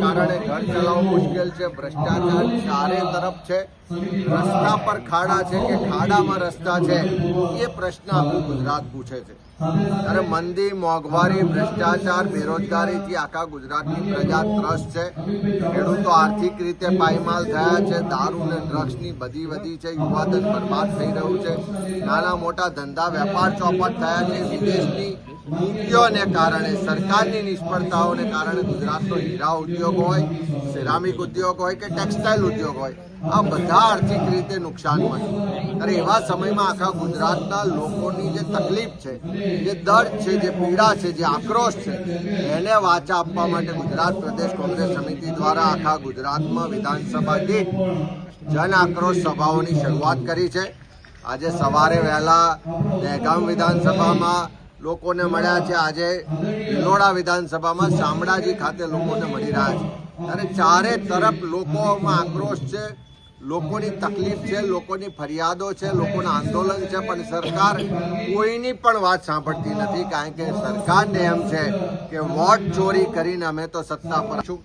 કારણે ઘર ચલાવવું મુશ્કેલ છે, ભ્રષ્ટાચાર ચારે તરફ છે. રસ્તા પર ખાડા છે કે ખાડામાં રસ્તા છે, એ પ્રશ્ન આખું ગુજરાત પૂછે છે. ત્યારે મંદી, મોંઘવારી, ભ્રષ્ટાચાર, બેરોજગારીથી આખા ગુજરાતની પ્રજા ત્રસ્ત છે. ખેડૂતો આર્થિક રીતે પાયમાલ થયા છે, દારૂ અને ડ્રગ્સની બધી વધી છે, યુવાધન બરબાદ થઈ રહ્યું છે. નાના મોટા ધંધા, વેપાર ચોપટ થયા છે, વિદેશની નીતિઓને કારણે, સરકારની નિષ્ફળતાઓને કારણે ગુજરાતનો હીરા ઉદ્યોગ હોય, સિરામિક ઉદ્યોગ હોય કે ટેક્સટાઇલ ઉદ્યોગ હોય, આ બધા આર્થિક રીતે નુકસાનમાં છે. ત્યારે એવા સમયમાં આખા ગુજરાતના લોકોની જે તકલીફ છે, જે દર્દ છે, જે પીડા છે, જે આક્રોશ છે, એને વાચા આપવા માટે ગુજરાત પ્રદેશ કોંગ્રેસ સમિતિ દ્વારા આખા ગુજરાતમાં વિધાનસભા દીઠ જન આક્રોશ સભાઓની શરૂઆત કરી છે. આજે સવારે વહેલા દહેગામ વિધાનસભામાં લોકોને મળ્યા છે. આજે ભિલોડા વિધાનસભામાં શામળાજી ખાતે લોકોને મળી રહ્યા છે. ત્યારે ચારે તરફ લોકોમાં આક્રોશ છે, લોકોની તકલીફ છે, લોકોની ફરિયાદો છે, લોકોના આંદોલન છે. પણ સરકાર કોઈની પણ વાત સાંભળતી નથી, કારણ કે સરકારને એમ છે કે વોટ ચોરી કરીને અમે તો સત્તા પર છું.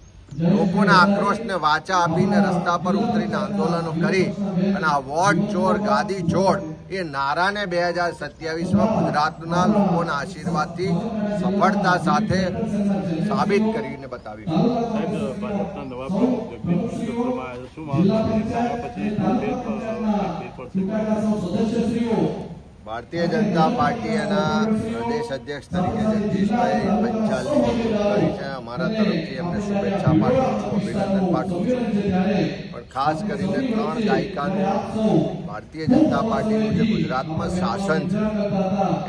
લોકોના આક્રોશને વાચા આપીને રસ્તા પર ઉતરીને આંદોલનો કરી અને આ વોટ ચોર, ગાદી છોડ એ નારાને બે હજાર સત્યાવીસમાં ગુજરાતના લોકોના આશીર્વાદથી સફળતા સાથે સાબિત કરીને બતાવ્યું. ભારતીય જનતા પાર્ટી એના પ્રદેશ અધ્યક્ષ તરીકે જગદીશભાઈ પંચાલની અમારા તરફથી એમને શુભેચ્છા પાઠવું છું, અભિનંદન પાઠવું છું. પણ ખાસ કરીને ત્રણ દાયકાનું ભારતીય જનતા પાર્ટીનું જે ગુજરાતમાં શાસન છે.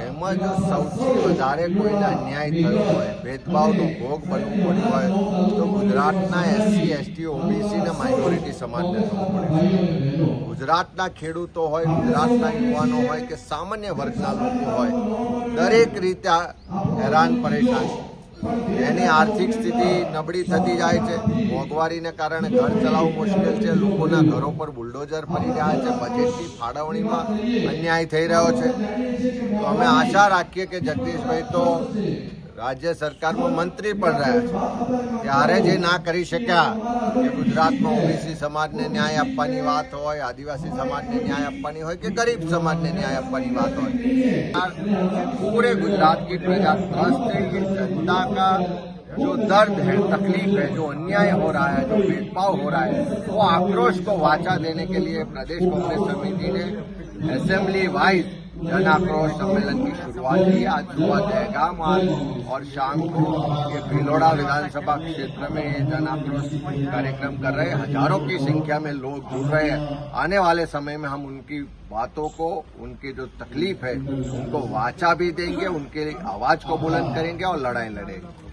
એમાં જો સૌથી વધારે કોઈને અન્યાય થયો હોય, ભેદભાવનો ભોગ બનવું પડ્યો હોય, તો ગુજરાતના એસસી, એસટી, ઓબીસી અને માઇનોરિટી સમાજને થવું પડે ગુજરાતના ખેડૂતો હોય, ગુજરાતના યુવાનો હોય કે સામાન્ય વર્ગના લોકો હોય, દરેક રીતે હેરાન પરેશાન છે. એની આર્થિક સ્થિતિ નબળી થતી જાય છે. મોંઘવારીને કારણે ઘર ચલાવવું મુશ્કેલ છે. લોકોના ઘરો પર બુલડોઝર ફરી રહ્યા છે. બજેટની ફાળવણીમાં અન્યાય થઈ રહ્યો છે. તો અમે આશા રાખીએ કે જગદીશભાઈ તો રાજ્ય સરકારમાં મંત્રી પણ રહ્યા છે. ત્યારે જે ના કરી શક્યા, કે ગુજરાતમાં ઓબીસી સમાજને ન્યાય આપવાની વાત હોય, આદિવાસી સમાજને ન્યાય આપવાની હોય, કે ગરીબ સમાજને ન્યાય આપવાની વાત હોય. પૂરે ગુજરાત કી પ્રજા ત્રસ્ત જનતા કા जो दर्द है, तकलीफ़ है, जो अन्याय हो रहा है, जो भेदभाव हो रहा है, वो आक्रोश को वाचा देने के लिए प्रदेश कांग्रेस समिति ने असेंबली वाइज जन आक्रोश सम्मेलन की शुरुआत की। आज सुबह दहगाम और शाम को ये भिलोड़ा विधानसभा क्षेत्र में ये जन आक्रोश कार्यक्रम कर रहे हैं। हज़ारों की संख्या में लोग जुड़ रहे हैं। आने वाले समय में हम उनकी बातों को, उनकी जो तकलीफ़ है, उनको वाचा भी देंगे, उनके आवाज़ को बुलंद करेंगे और लड़ाई लड़ेंगे।